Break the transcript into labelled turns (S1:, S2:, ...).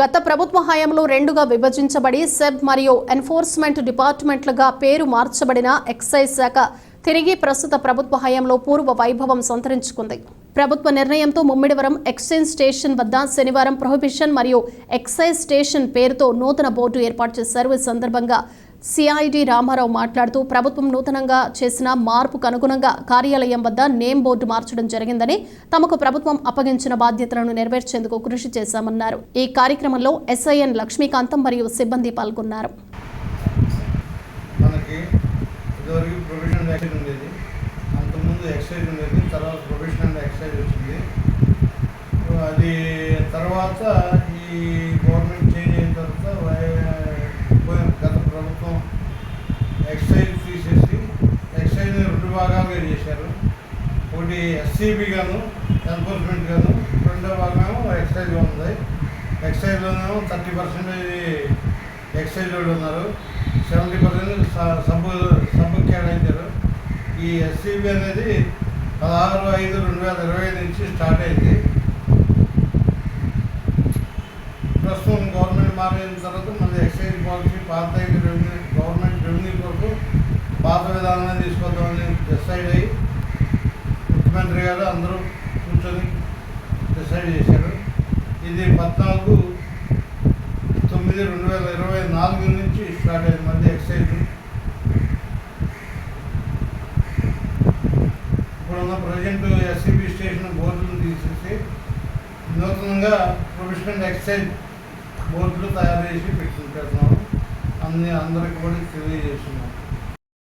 S1: గత ప్రభుత్వ హయాంలో రెండుగా విభజించబడి సెబ్ మరియు ఎన్ఫోర్స్మెంట్ డిపార్ట్మెంట్లుగా పేరు మార్చబడిన ఎక్సైజ్ శాఖ తిరిగి ప్రస్తుత ప్రభుత్వ హయాంలో పూర్వ వైభవం సంతరించుకుంది. ప్రభుత్వ నిర్ణయంతో ముమ్మిడివరం ఎక్స్చేంజ్ స్టేషన్ వద్ద శనివారం ప్రొహిబిషన్ మరియు ఎక్సైజ్ స్టేషన్ పేరుతో నూతన బోర్డు ఏర్పాటు చేశారు. ఈ సందర్భంగా సిఐడి రామారావు మాట్లాడుతూ ప్రభుత్వం నూతనంగా చేసిన మార్పుకు అనుగుణంగా కార్యాలయం వద్ద నేమ్ బోర్డు మార్చడం జరిగిందని తమకు ప్రభుత్వం అప్పగించిన బాధ్యతలను నెరవేర్చేందుకు కృషి చేశామన్నారు. ఈ కార్యక్రమంలో ఎస్ఐఎన్ లక్ష్మీకాంతం మరియు సిబ్బంది పాల్గొన్నారు.
S2: మనకి ఎక్సైజ్ ఉండేది అంతకుముందు ఎక్సైజ్ ఉండేది తర్వాత ప్రొఫెషనల్ ఎక్సైజ్ వచ్చింది సో అది తర్వాత ఈ గవర్నమెంట్ చేంజ్ అయిన తర్వాత వై- పోయిన గత ప్రభుత్వం ఎక్సైజ్ తీసేసి ఎక్సైజ్ రెండు భాగాలుగా చేశారు. ఒకటి ఎస్సీబీ గాను ఎన్ఫోర్స్మెంట్ గాను రెండో భాగం ఎక్సైజ్గా ఉంది. ఎక్సైజ్లోనేమో థర్టీ పర్సెంటేజ్ ఎక్సైజ్ వాళ్ళు ఉన్నారు. సెవెంటీ పర్సెంట్ సబ్ సబ్ కేటాయించారు ఈ ఎస్సీబీ అనేది పదహారు ఐదు రెండు వేల ఇరవై నుంచి స్టార్ట్ అయింది. ప్రస్తుతం గవర్నమెంట్ మారిన తర్వాత మళ్ళీ ఎక్సైజ్ పాలసీ పాత రెవెన్యూ గవర్నమెంట్ రెవెన్యూ కొరకు పాత విధానాన్ని తీసుకొద్దామని డిసైడ్ అయ్యి ముఖ్యమంత్రి గారు అందరూ కూర్చొని డిసైడ్ చేశారు. ఇది పద్నాలుగు తొమ్మిది రెండు వేల ఇరవై నాలుగు నుంచి స్టార్ట్ అయింది. మళ్ళీ ఎక్సైజ్. ఇప్పుడున్న ప్రజెంట్ ఎస్సీబీ స్టేషన్ బోర్డులను తీసేసి నూతనంగా ప్రొఫెషనల్ ఎక్సైజ్ బోర్డులు తయారు చేసి పెట్టుకుంటున్నాము. అన్ని అందరికి కూడా తెలియజేస్తున్నాము.